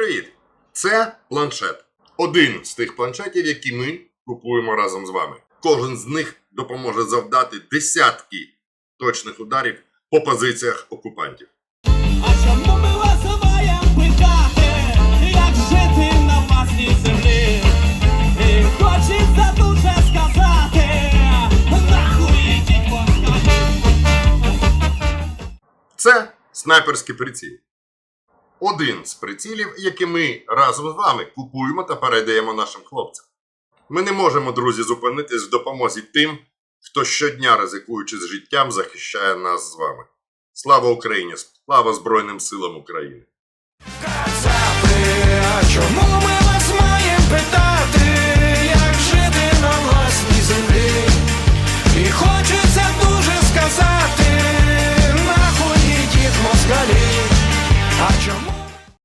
Привіт! Це планшет. Один з тих планшетів, які ми купуємо разом з вами. Кожен з них допоможе завдати десятки точних ударів по позиціях окупантів. А чому ми вас маєм питати, як жити на власній землі? І хочеться дуже сказати, нахуй. Це снайперський приціл. Один з прицілів, які ми разом з вами купуємо та передаємо нашим хлопцям. Ми не можемо, друзі, зупинитись в допомозі тим, хто щодня, ризикуючи з життям, захищає нас з вами. Слава Україні! Слава Збройним силам України!